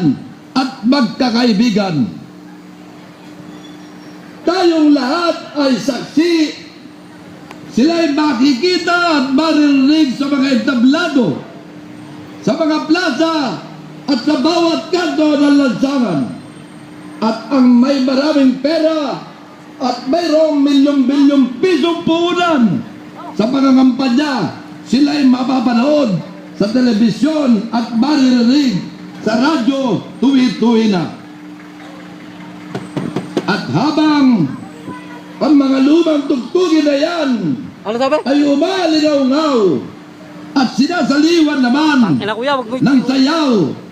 kababayan at magkakaibigan. Tayong lahat ay saksi. Sila'y makikita at maririnig sa mga entablado, sa mga plaza at sa bawat kanto ng lansangan. At ang may maraming pera at mayroong milyong-bilyong pisong puhunan sa pangangampanya, sila'y mapapanood sa telebisyon at maririnig sa radyo tuwi-tuwi na. At habang ang mga lumang tugtugin na yan Ano sabi? ay umalingaw-ngaw at sinasaliwan naman Ina kuya, wag mo. ng sayaw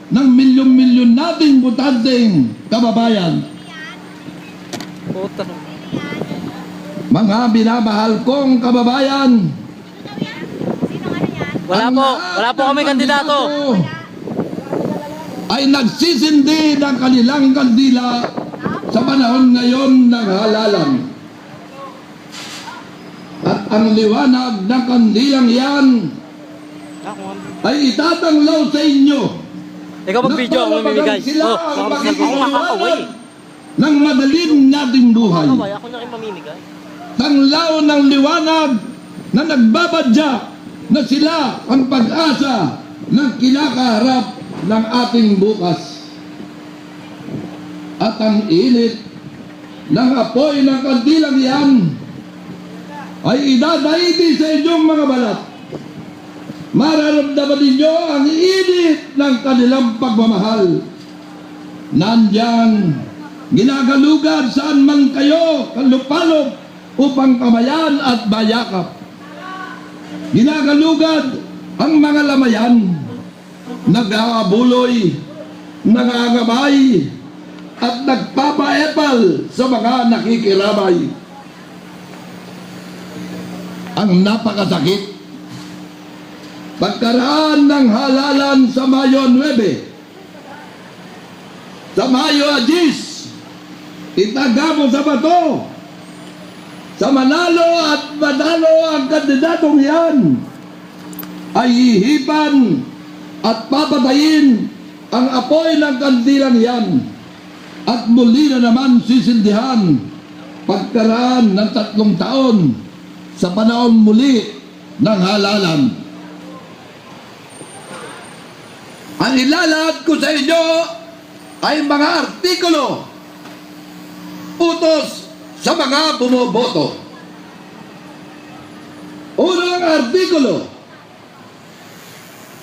ng milyon-milyon nating butanteng kababayan. Puta. Mga binamahal kong kababayan, Wala ang po, lahat wala po ng kami kandidato. Ay nagsisindi ng kanilang kandila sa panahon ngayon ng halalan. At ang liwanag ng kandilang yan ay itatanglaw sa inyo Ikaw mag-video ako mamimigay. Sila Oh. Ako nga kakaway. ng madalim nating buhay. Ako na rin mamimigay. Tanglaw ng liwanag na nagbabadya na sila ang pag-asa ng kinakaharap ng ating bukas. At ang init ng apoy ng kandilang yan ay idadaiti sa inyong mga balat. Mararamdaman ninyo ang init ng kanilang pagmamahal. Nandyan, ginagalugad saan man kayo, kalupalop, upang kamayan at bayakap. Ginagalugad ang mga lamayan, nag-aabuloy, nangangamay, at nagpapaepal sa mga nakikiramay. Ang napakasakit Pagkaraan ng halalan sa Mayo 9, sa Mayo 10, itagamo sa bato, sa manalo at manalo ang kandidatong yan, ay hihipan at papatayin ang apoy ng kandilang yan at muli na naman sisindihan pagkaraan ng tatlong taon sa panahon muli ng halalan. Ang ilalahad ko sa inyo ay mga artikulo utos sa mga bumoboto. Unang artikulo,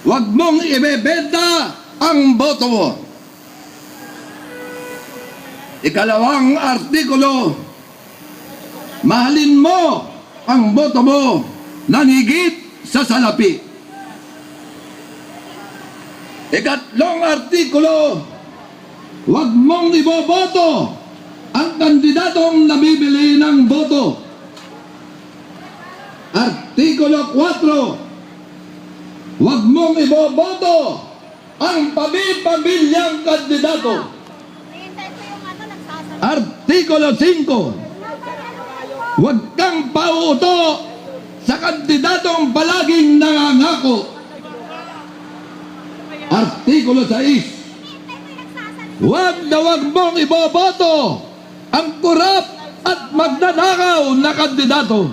huwag mong ibebenta ang boto mo. Ikalawang artikulo, mahalin mo ang boto mo ng higit sa salapi. Ikatlong artikulo, huwag mong iboboto ang kandidatong nabibili ng boto. Artikulo 4, huwag mong iboboto ang pabi-pamilyang kandidato. Ano. Artikulo 5, huwag kang pauto sa kandidatong palaging nangangako. Artikulo 6, Huwag na huwag mong iboboto ang kurap at magnanakaw na kandidato.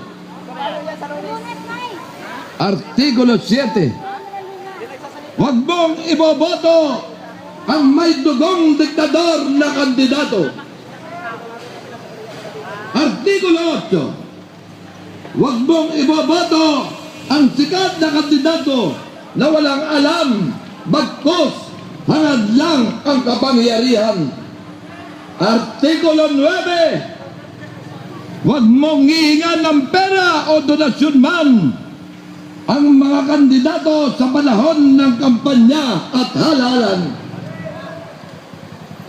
Artikulo 7. Huwag mong iboboto ang may dugong diktador na kandidato. Artikulo 8. Huwag mong iboboto ang sikat na kandidato na walang alam bagkos hangad lang ang kapangyarihan. Artikulo 9. Huwag mong hihingan ng pera o donasyon man ang mga kandidato sa panahon ng kampanya at halalan.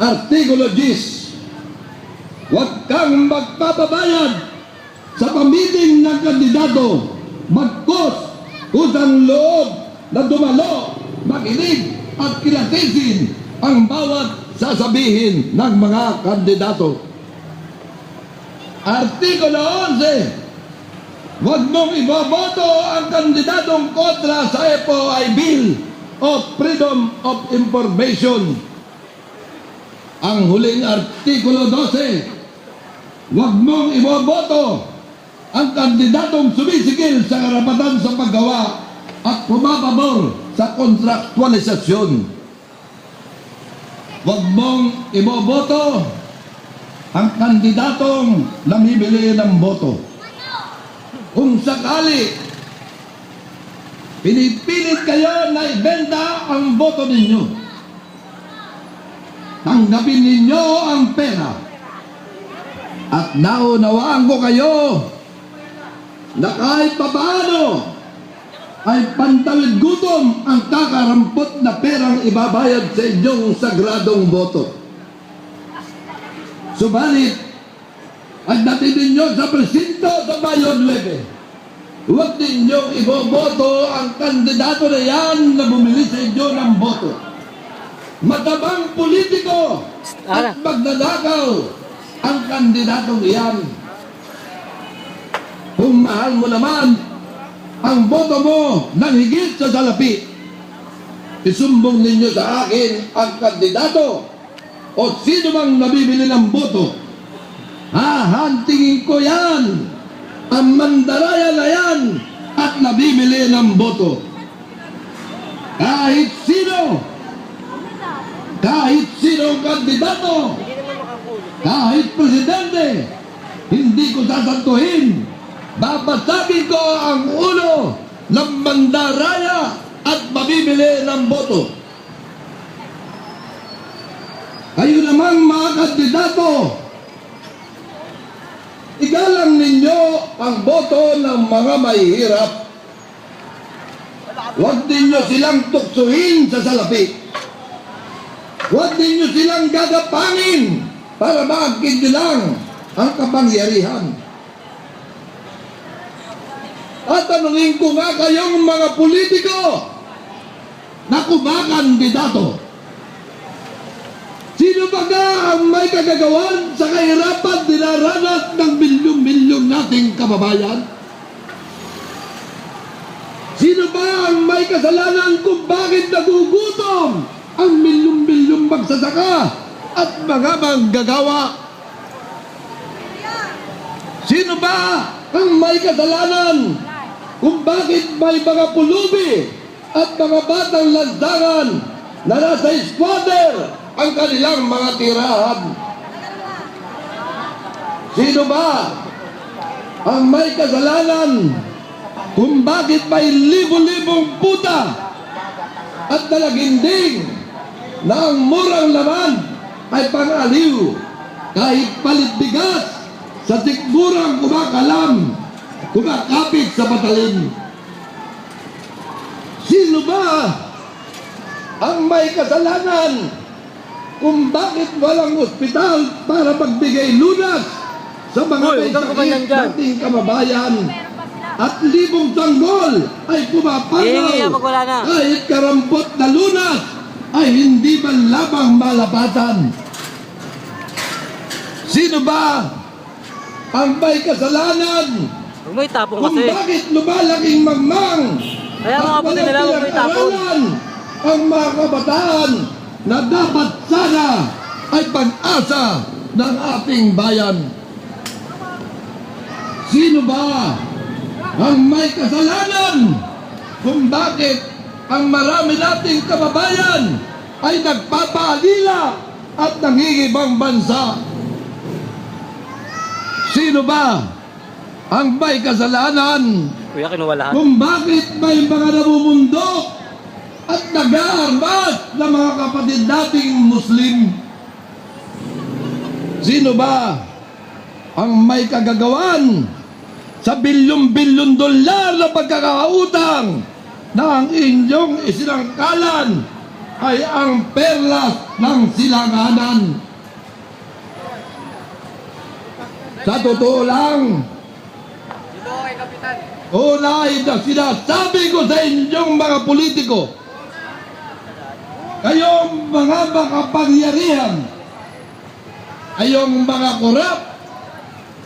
Artikulo 10. Huwag kang magpapabayad sa pamiting ng kandidato magkos utang loob na dumalo, makinig at kilatisin ang bawat sasabihin ng mga kandidato. Artikulo 11. Huwag mong iboboto ang kandidatong kontra sa FOI Bill of Freedom of Information ang huling artikulo 12. Huwag mong iboboto ang kandidatong sumisigil sa karapatan sa paggawa at pumapabor sa kontraktualisasyon. Huwag mong iboboto ang kandidatong namimili ng boto. Kung sakali pinipilit kayo na ibenta ang boto ninyo, tanggapin ninyo ang pera. At naunawaan ko kayo na kahit papaano ay pantawid gutom ang kakarampot na perang ibabayad sa inyong sagradong boto. Subalit, pagdating ninyo sa presinto sa Bayon Leve, huwag ninyong iboboto ang kandidato na yan na bumili sa inyo ng boto. Matabang politiko at magnanakaw ang kandidatong iyan. Kung mahal mo naman ang boto mo ng higit sa salapi, isumbong ninyo sa akin ang kandidato o sino mang nabibili ng boto. Hahantingin ko yan, ang mandaraya na yan at nabibili ng boto. Kahit sino, kahit sino ang kandidato, kahit presidente, hindi ko sasantuhin. Babasagin ko ang ulo ng mandaraya at mabibili ng boto. Kayo namang mga kandidato, igalang ninyo ang boto ng mga mahihirap. Huwag ninyo silang tuksuhin sa salapi. Huwag ninyo silang gagapangin para maagkin lang ang kapangyarihan. At tanungin ko nga kayong mga politiko na kumakandidato. Sino ba nga ang may kagagawan sa kahirapan dinaranas ng milyong-milyong nating kababayan? Sino ba ang may kasalanan kung bakit nagugutom ang milyong-milyong magsasaka at mga manggagawa? Sino ba ang may kasalanan kung bakit may mga pulubi at mga batang lansangan na nasa squatter ang kanilang mga tirahan? Sino ba ang may kasalanan kung bakit may libo-libong puta at dalaginding na ang murang laman ay pang-aliw kahit palit bigas sa tikburang kumakalam, kumakapit sa patalim. Sino ba ang may kasalanan kung bakit walang ospital para magbigay lunas sa mga Hoy, may sakit nating kababayan? At libong tanggol ay pumapanaw kahit karampot na lunas ay hindi man lamang malapatan. Sino ba ang may kasalanan Huwag mo itapong kung kasi. bakit lumalaking magmang Kaya mga walang nila, huwag mo itapon. pinag-aralan ang mga kabataan na dapat sana ay pag-asa ng ating bayan. Sino ba ang may kasalanan kung bakit ang marami nating kababayan ay nagpapaalila at nangingibang bansa? Sino ba ang may kasalanan Kuya, kinuha lahat. kung bakit may mga namumundok at nag-aarmas ng mga kapatid nating Muslim. Sino ba ang may kagagawan sa bilyong-bilyon dolyar na pagkakautang na ang inyong isinangkalan ay ang perlas ng silanganan? Sa totoo lang, Unay na sinasabi ko sa inyong mga politiko, kayong mga makapangyarihan, kayong mga korap,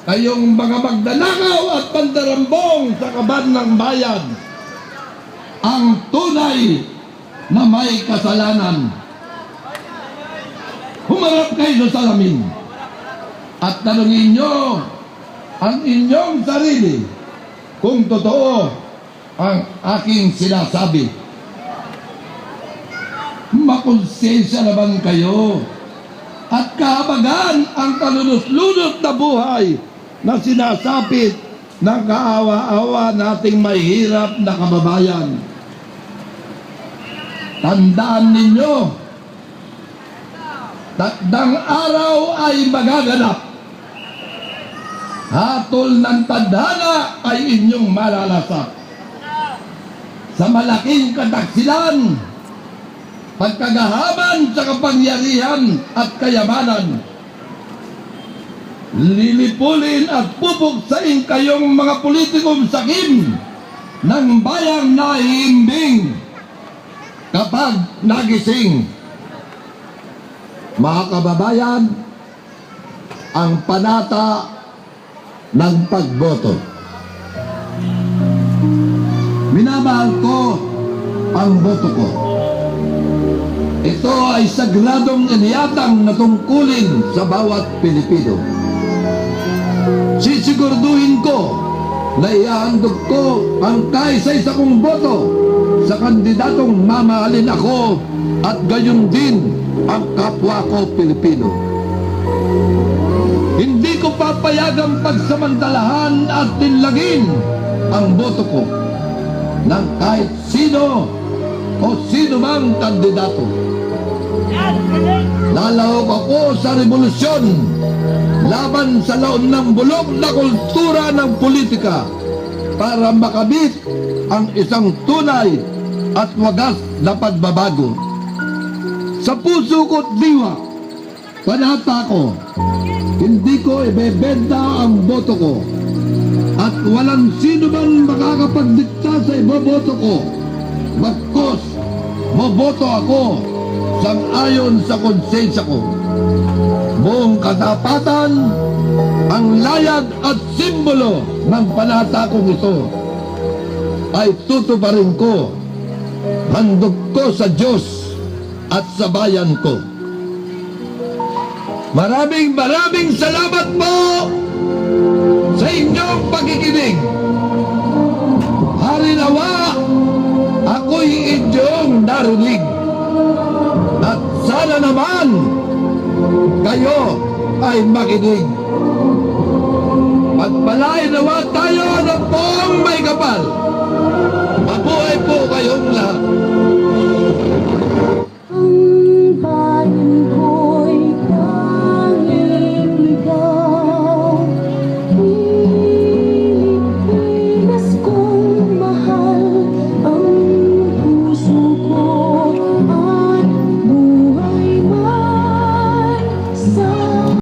kayong mga magdanakaw at pandarambong sa kaban ng bayan, ang tunay na may kasalanan. humarap kayo sa salamin at tanungin nyo ang inyong sarili kung totoo ang aking sinasabi. Makonsensya naman kayo at kahabagan ang kalulus-lunot na buhay na sinasapit ng kaawa-awa nating mahirap na kababayan. Tandaan ninyo, takdang araw ay magaganap. Hatol ng tadhana ay inyong malalasak. Sa malaking kataksilan, pagkagahaman sa kapangyarihan at kayamanan, lilipulin at pupuksain kayong mga politikong sakim ng bayang nahihimbing kapag nagising. Mga kababayan, ang panata ng pagboto. Minamahal ko ang boto ko. Ay sagradong iniyatang na tungkulin sa bawat Pilipino. Sisigurduhin ko na iahandog ko ang kaisa-isa kong boto sa kandidatong mamahalin ako at gayon din ang kapwa ko Pilipino. Hindi ko papayagang pagsamantalahan at tinlagin ang boto ko ng kahit sino o sino mang kandidato. Lalahok ako sa revolusyon laban sa laon ng bulok na kultura ng politika para makabit ang isang tunay at wagas na pagbabago. Sa puso ko't diwa, panata ko, hindi ko ibebenta ang boto ko at walang sino man makakapagdikta sa iboboto ko. Bagkos, boboto ako sang ayon sa konsensya ko. Buong katapatan, ang layag at simbolo ng panata kong ito ay tutuparin ko. Handog ko sa Diyos at sa bayan ko. Maraming maraming salamat po sa inyong pakikinig. Harinawa, ako'y inyong narinig. At sana naman kayo ay makinig. Pagpalain nawa tayo ng poong may kapal.